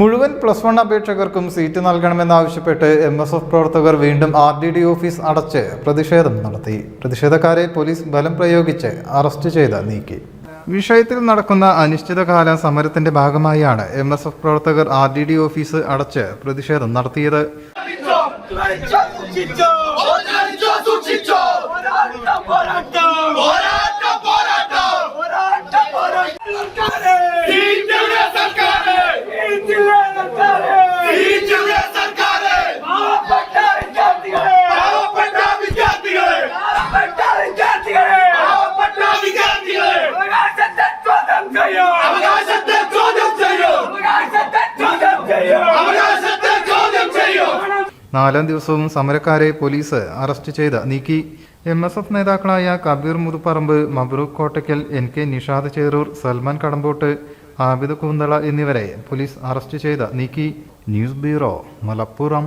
മുഴുവൻ plus one അപേക്ഷകർക്കും seat നൽകണമെന്നാവശ്യപ്പെട്ട് എം എസ് എഫ് പ്രവർത്തകർ വീണ്ടും ആർ ഡി ഡി ഓഫീസ് അടച്ച് പ്രതിഷേധം നടത്തി. പ്രതിഷേധക്കാരെ പോലീസ് ബലം പ്രയോഗിച്ച് അറസ്റ്റ് ചെയ്ത് നീക്കി. വിഷയത്തിൽ നടക്കുന്ന അനിശ്ചിതകാല സമരത്തിന്റെ ഭാഗമായാണ് എം എസ് എഫ് പ്രവർത്തകർ ആർ ഡി ഡി ഓഫീസ് അടച്ച് പ്രതിഷേധം നടത്തിയത്. നാലാം ദിവസവും സമരക്കാരെ പോലീസ് അറസ്റ്റ് ചെയ്ത് നീക്കി. എം എസ് എഫ് നേതാക്കളായ കബീർ മുതുപ്പറമ്പ് മബ്രൂഖ് കോട്ടയ്ക്കൽ എൻ കെ നിഷാദ് ചേരൂർ സൽമാൻ കടമ്പോട്ട് ആബിദ് കൂന്തള എന്നിവരെ പോലീസ് അറസ്റ്റ് ചെയ്ത് നീക്കി. News bureau Malappuram.